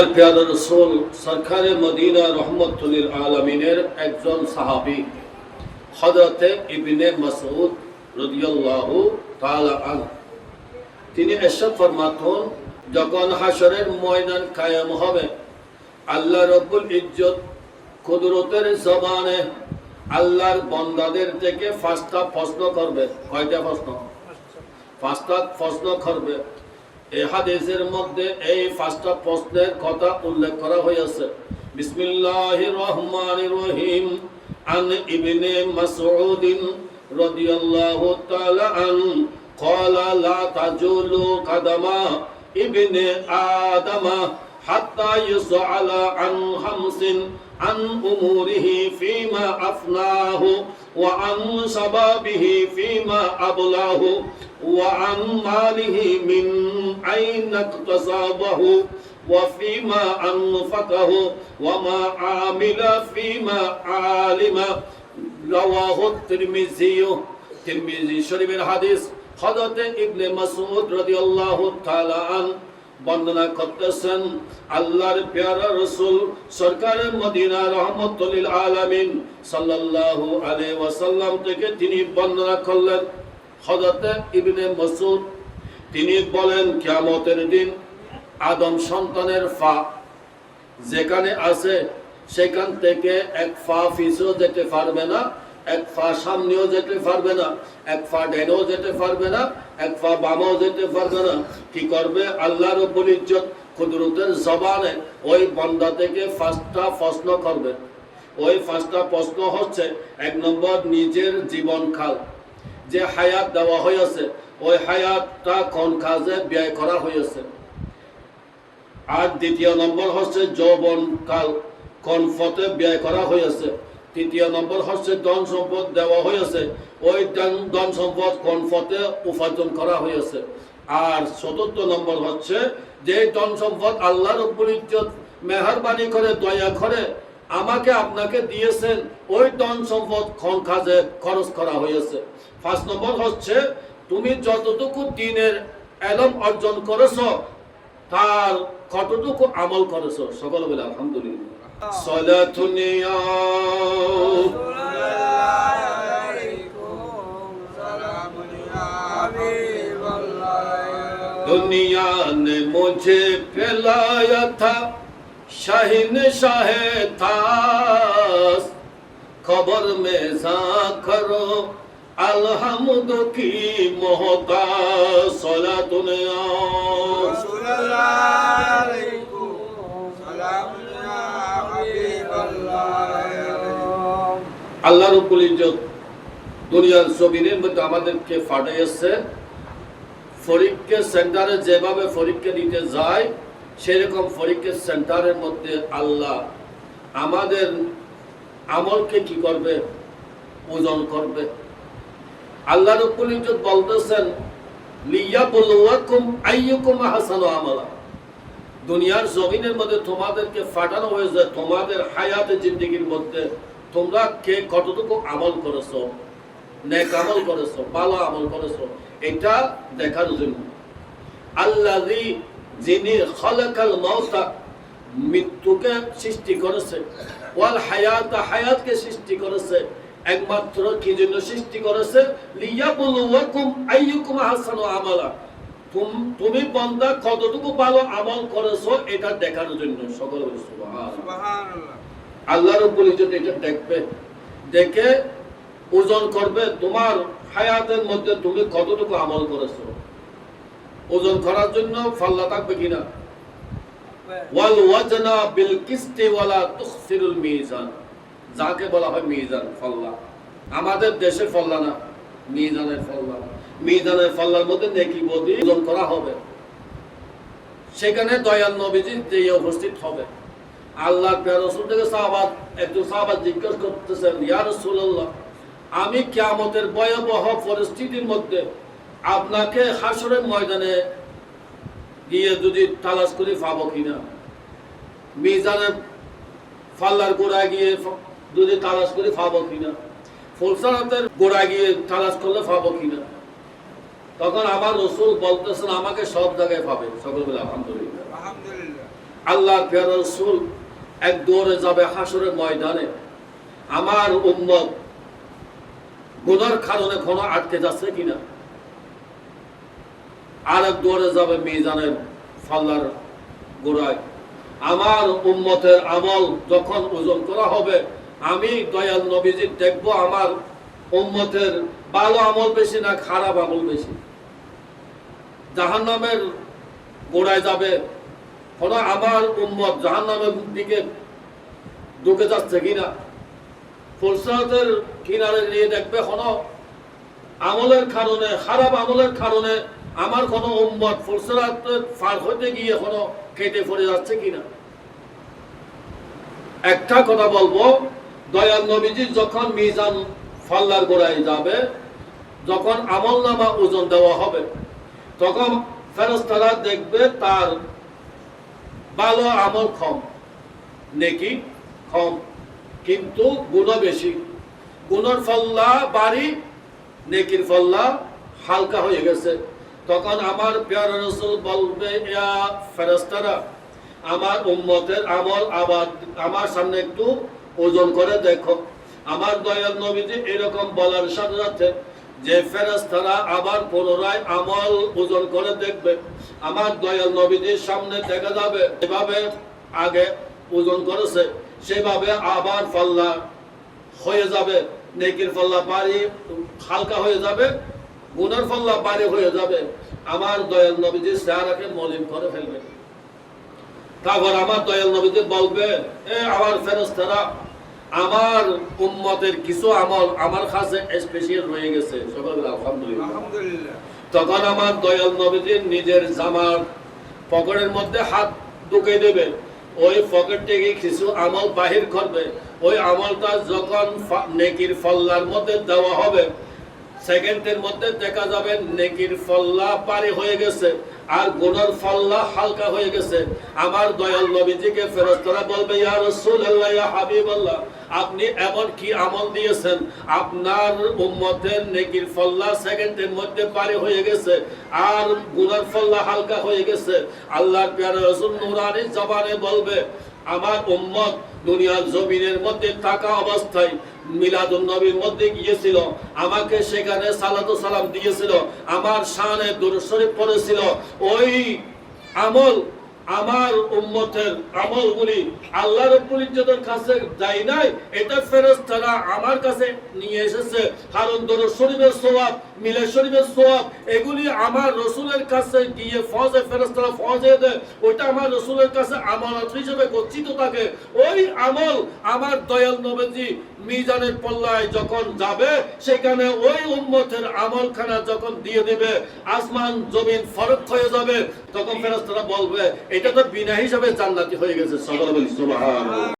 আল্লাহর পেয়ার রসুল, সরকারে মদিনা রহমতুল্লিল আলমিনের একজন সাহাবি হজরতে ইবনে মাসউদ রদিয়াল্লাহু তাআলা আন তিনি এসব ফরমাতুন, যখন হাসরের ময়দান কায়েম হবে, আল্লাহ রব্বুল ইজ্জত কুদরতের জবানে আল্লাহর বন্দাদের থেকে পাঁচটা প্রশ্ন করবে। কয়টা প্রশ্ন? পাঁচটা প্রশ্ন করবে। এই হাদিসের মধ্যে এই পাঁচটা প্রশ্নের কথা উল্লেখ করা হয়েছে বিসমিল্লাহির রহমানির রহিম আন ইবনে মাসউদ রাদিয়াল্লাহু তাআলা আন قال لا تزول قدم ابن آدم حتى يسأل عن خمس عن أموره فيما أفناه وعن شبابه فيما أبلاه وعن ماله من أين اكتسبه وفيما أنفقه وما عمل فيما علم رواه الترمذي ترمذي شريف الحديث حضرت ابن مسعود رضي الله تعالى عنه বর্ণনা করতেছেন আল্লাহর পেয়ারা রসুল সরকারে মদিনা রহমতুল আলামিন সাল্লাল্লাহু আলাইহি ওয়াসাল্লাম থেকে তিনি বন্দনা করলেন। হযরতে ইবনে মাসউদ, তিনি বলেন, কিয়ামতের দিন আদম সন্তানের ফা যেখানে আছে, সেখান থেকে এক ফা ফিসও যেতে পারবে না। এক ফা সামনেও যেতে পারবে না, এক ফা ডেনেও যেতে পারবে না, এক ফা বামেও যেতে পারবে না। কি করবে? আল্লাহর রব্বুল ইজ্জত কুদরতের জবানে ওই বন্দা থেকে পাঁচটা প্রশ্ন করবে। ওই পাঁচটা প্রশ্ন হচ্ছে, এক নম্বর, নিজের জীবন কাল যে হায়াত দেওয়া হয়েছে, ওই হায়াতটা কোন কাজে ব্যয় করা হয়েছে? আর দ্বিতীয় নম্বর হচ্ছে যৌবন কাল কোন পথে ব্যয় করা হয়েছে? তৃতীয় নম্বর হচ্ছে ধন সম্পদ দেওয়া হয়েছে। ওই ধন- সম্পদ কোন পথে উপার্জন করা হয়েছে। আর চতুর্থ নম্বর হচ্ছে, যে ধন সম্পদ আল্লাহ মেহরবানি করে, দয়া করে আমাকে আপনাকে দিয়েছেন, ওই ধন সম্পদ কোন কাজে খরচ করা হয়েছে। পাঁচ নম্বর হচ্ছে, তুমি যতটুকু দিনের এলম অর্জন করেছ, তার কতটুকু আমল করেছ? সকল বলে, আলহামদুলিল্লাহ। صلاة يا دنیا نے مجھے پھیلایا تھا شاہین شاہ تھاس خبر میں سا کرو الحمد کی محتا صلاة يا رسول اللہ আল্লাহ রব্বুল ইজ্জত দুনিয়ার জমিনের মধ্যে আমাদেরকে ফাটাইছে পরীক্ষা সেন্টারে যেভাবে পরীক্ষা দিতে যায়, সেরকম পরীক্ষা সেন্টারের মধ্যে আল্লাহ আমাদের আমলকে কি করবে? ওজন করবে। আল্লাহ রব্বুল ইজ্জত বলতেছেন লিয়া বলুয়াকুম আইয়ুকুম আহসানু আমালা। দুনিয়ার জমিনের মধ্যে তোমাদেরকে ফাটানো হয়েছে, তোমাদের হায়াতে জিন্দগির মধ্যে তোমরা কে কতটুকু আমল করেছ, নেক আমল করেছ, ভালো আমল করেছ, এটা দেখার জন্য। আল্লাহ যিনি খলকাল মৌতা মৃত্যুকে সৃষ্টি করেছে, ওয়াল হায়াত, হায়াতকে সৃষ্টি করেছে, একমাত্র কি জন্য সৃষ্টি করেছে? লিয়াবুলুয়াকুম আইয়ুকুম আহসানু আমালা। তুমি বন্দা কতটুকু ভালো আমল করেছ, এটা দেখার জন্য, সকল সুবহানাল্লাহ। আল্লাহ রব্বুল এটা দেখবে। দেখে ওজন করবে, তোমার হায়াতের মধ্যে তুমি কতটুকু আমল করেছ। ওজন করার জন্য ফাল্লা থাকবে কিনা? ওয়াল ওয়াজনা বিল কিস্তি ওয়ালা তুখসিরুল মিজান। যাকে বলা হয় মিজান, ফাল্লা। আমাদের দেশে ফাল্লা না, মিজানের ফাল্লা। মিজানের ফাল্লার মধ্যে নেকি বদি ওজন করা হবে। সেখানে দয়াল নবীজি যে উপস্থিত হবে। আল্লাহ রসুল থেকে সাহাবাদ একজন সাহাবাদ জিজ্ঞেস করতেছেন ইয়া রসুল্লাহ আমি ভয়াবহ পরিস্থিতির মধ্যে আপনাকে হাসরের ময়দানে গিয়ে যদি তালাশ করে কিনা? ফাল্লার গোড়া গিয়ে যদি তালাশ করে কিনা? ফুলসানাতের গোড়া গিয়ে তালাশ করলে কিনা? তখন আমার রসুল বলতেছেন আমাকে সব জায়গায় পাবে সকলবেলা আলহামদুলিল্লাহ। আল্লাহ রসুল এক দৌড়ে যাবে হাসরের ময়দানে। আমার উম্মত গুনার কারণে কোনো আটকে যাচ্ছে কিনা? আর এক দৌড়ে যাবে মিজানের ফাল্লার গোড়ায়। আমার উম্মতের আমল যখন ওজন করা হবে, আমি দয়াল নবীজি দেখব আমার উম্মতের ভালো আমল বেশি না খারাপ আমল বেশি। জাহান্নামের গোড়ায় যাবে কোনো আমার উম্মত জাহান্নামের দিকে ঢুকে যাচ্ছে কিনা? ফুলসাতের কিনারে নিয়ে দেখবে কোনো আমলের কারণে, খারাপ আমলের কারণে আমার কোনো উম্মত ফুলসাতের ফার হইতে গিয়ে কোনো কেটে পড়ে যাচ্ছে কিনা? একটা কথা বলব, দয়াল নবীজি যখন মিজান ফাল্লার গোড়ায় যাবে, যখন আমল নামা ওজন দেওয়া হবে, তখন ফেরস্তারা দেখবে তার ভালো আমল কম, নেকি কম, কিন্তু গুণ বেশি। গুণর ফল্লা বাড়ি, নেকির ফল্লা হালকা হয়ে গেছে। তখন আমার পেয়ার রসুল বলবে ফেরস্তারা আমার উম্মতের আমল আবার আমার সামনে একটু ওজন করে দেখো। আমার দয়াল নবীজি এরকম বলার সাথে সাথে যে ফেরেশতারা আবার পুনরায় আমল ওজন করে দেখবে। আমার দয়াল নবীজির সামনে দেখা যাবে এভাবে আগে ওজন করেছে, সেভাবে আবার পাল্লা হয়ে যাবে, নেকির পাল্লা বাড়ি হালকা হয়ে যাবে, গুনার পাল্লা বাড়ি হয়ে যাবে। আমার দয়াল নবীজি চেহারাকে মলিন করে ফেলবে। তারপর আমার দয়াল নবীজি বলবে, এ আমার ফেরেশতারা আমার উম্মতের কিছু আমল আমার কাছে স্পেশাল রয়ে গেছে। সকল আলহামদুলিল্লাহ। তখন আমার দয়াল নবীজি নিজের জামার পকেটের মধ্যে হাত ঢুকে দেবে। ওই পকেট থেকে কিছু আমল বাহির করবে। ওই আমলটা যখন নেকির ফল্লার মধ্যে দেওয়া হবে সেকেন্ডের মধ্যে দেখা যাবে নেকির ফল্লা পারি হয়ে গেছে, আর গুনার ফল্লা হালকা হয়ে গেছে। আমার দয়াল নবীজিকে ফেরস্তারা বলবে, ইয়া রাসূলুল্লাহ, ইয়া হাবিবাল্লাহ, আপনি এমন কি আমল দিয়েছেন? আপনার উম্মতের নেকির ফল্লা সেকেন্ডের মধ্যে পারি হয়ে গেছে, আর গুনার ফল্লা হালকা হয়ে গেছে। আল্লাহর প্যারা রাসূল নূরানি জবানে বলবে আমার উম্মত দুনিয়ার জমিনের মধ্যে থাকা অবস্থায় মিলাদুন নবীর মধ্যে গিয়েছিল, আমাকে সেখানে সালাতু সালাম দিয়েছিল, আমার শানে দূর শরীফ পড়েছিল। ওই আমল আমার উম্মতের আমলগুলি আল্লাহ রব্বুল ইজ্জতের কাছে যায় নাই, এটা ফেরেশতারা আমার কাছে নিয়ে এসেছে। কারণ দরুদ শরীফের সওয়াব মিলাদ শরীফের সওয়াব, এগুলি আমার রসুলের কাছে গিয়ে ফজে, ফেরেশতারা ফজে দেয়। ওটা আমার রসুলের কাছে আমানত হিসেবে গচ্ছিত থাকে। ওই আমল আমার দয়াল নবীজি মিজানের পল্লায় যখন যাবে, সেখানে ওই উম্মতের আমলখানা যখন দিয়ে দেবে, আসমান, জমিন ফরক হয়ে যাবে। তখন ফেরেশতারা বলবে এটা তো বিনা হিসাবে জান্নাতি হয়ে গেছে সকলে বলি সুবহানাল্লাহ।